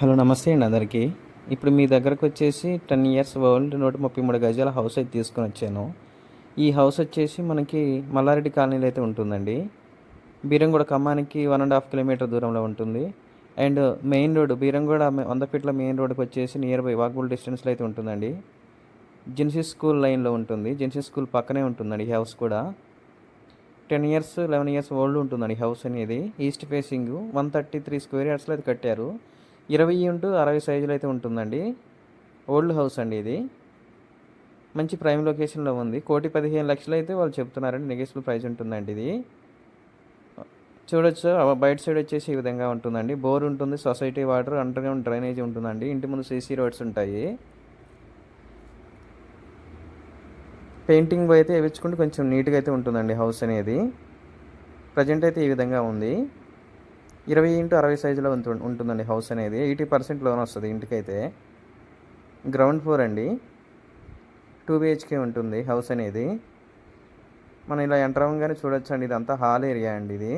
Hello నమస్తే అండి అందరికీ. ఇప్పుడు మీ దగ్గరకు వచ్చేసి టెన్ ఇయర్స్ ఓల్డ్ నూట ముప్పై మూడు గజాల హౌస్ అయితే తీసుకొని వచ్చాను. ఈ హౌస్ వచ్చేసి మనకి మల్లారెడ్డి కాలనీలో అయితే ఉంటుందండి. బీరంగూడ ఖమ్మానికి వన్ అండ్ హాఫ్ కిలోమీటర్ దూరంలో ఉంటుంది. అండ్ మెయిన్ రోడ్ బీరంగూడ వంద ఫీట్ల మెయిన్ రోడ్కి వచ్చేసి నియర్ బై వాకబుల్ డిస్టెన్స్లో అయితే ఉంటుందండి. జిన్సీ స్కూల్ లైన్లో ఉంటుంది. జిన్సీ స్కూల్ పక్కనే ఉంటుందండి ఈ హౌస్ కూడా. Ten years eleven years old ఉంటుందండి హౌస్ అనేది. East facing one thirty three square యార్డ్స్లో అయితే కట్టారు. ఇరవై ఇంటూ అరవై సైజులో అయితే ఉంటుందండి. ఓల్డ్ హౌస్ అండి ఇది. మంచి ప్రైమ్ లొకేషన్లో ఉంది. కోటి పదిహేను లక్షలు అయితే వాళ్ళు చెప్తున్నారండి. నెగెసిబుల్ ప్రైస్ ఉంటుందండి ఇది. చూడొచ్చు. బయట సైడ్ వచ్చేసి ఈ విధంగా ఉంటుందండి. బోర్ ఉంటుంది society water underground drainage ఉంటుందండి. ఇంటి ముందు సీసీ రోడ్స్ ఉంటాయి. పెయింటింగ్ అయితే వేయించుకుంటే కొంచెం నీట్గా అయితే ఉంటుందండి హౌస్ అనేది. ప్రజెంట్ అయితే ఈ విధంగా ఉంది. ఇరవై ఇంటూ అరవై సైజులో ఉంటుందండి హౌస్ అనేది. ఎయిటీ పర్సెంట్ లోన్ వస్తుంది ఇంటికైతే. గ్రౌండ్ ఫ్లోర్ అండి. టూ బిహెచ్కే ఉంటుంది హౌస్ అనేది. మనం ఇలా ఎంటర్ అవ్వగానే చూడొచ్చు అండి ఇదంతా హాల్ ఏరియా అండి ఇది.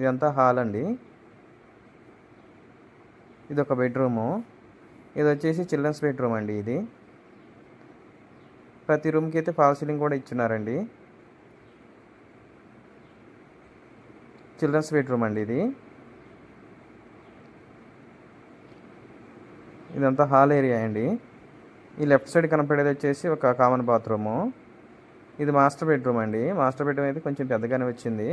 ఇదంతా హాల్ అండి. ఇది ఒక బెడ్రూము. ఇది వచ్చేసి చిల్డ్రన్స్ బెడ్రూమ్ అండి ఇది. ప్రతి రూమ్కి అయితే ఫాల్ సీలింగ్ కూడా ఇచ్చున్నారండి. చిల్డ్రన్స్ బెడ్రూమ్ అండి ఇది. ఇదంతా హాల్ ఏరియా అండి. ఈ లెఫ్ట్ సైడ్ కనపడేది వచ్చేసి ఒక కామన్ బాత్రూము. ఇది మాస్టర్ బెడ్రూమ్ అండి. మాస్టర్ బెడ్రూమ్ అయితే కొంచెం పెద్దగానే వచ్చింది.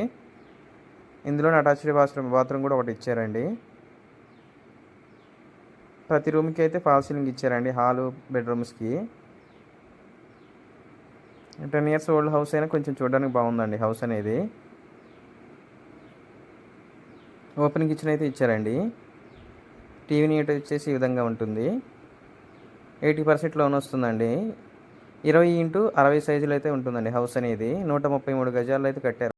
ఇందులోనే అటాచ్డ్ బాత్రూమ్ బాత్రూమ్ కూడా ఒకటి ఇచ్చారండి. ప్రతి రూమ్కి అయితే ఫాల్ సీలింగ్ ఇచ్చారండి హాలు బెడ్రూమ్స్కి. టెన్ ఇయర్స్ ఓల్డ్ హౌస్ అయినా కొంచెం చూడడానికి బాగుందండి హౌస్ అనేది. ఓపెన్ కిచెన్ అయితే ఇచ్చారండి. టీవీ యూనిట్ వచ్చేసి ఈ విధంగా ఉంటుంది. ఎయిటీ పర్సెంట్ లోన్ వస్తుందండి. ఇరవై ఇంటూ అరవై సైజులు అయితే ఉంటుందండి హౌస్ అనేది. నూట ముప్పై మూడు గజాలు అయితే కట్టారు.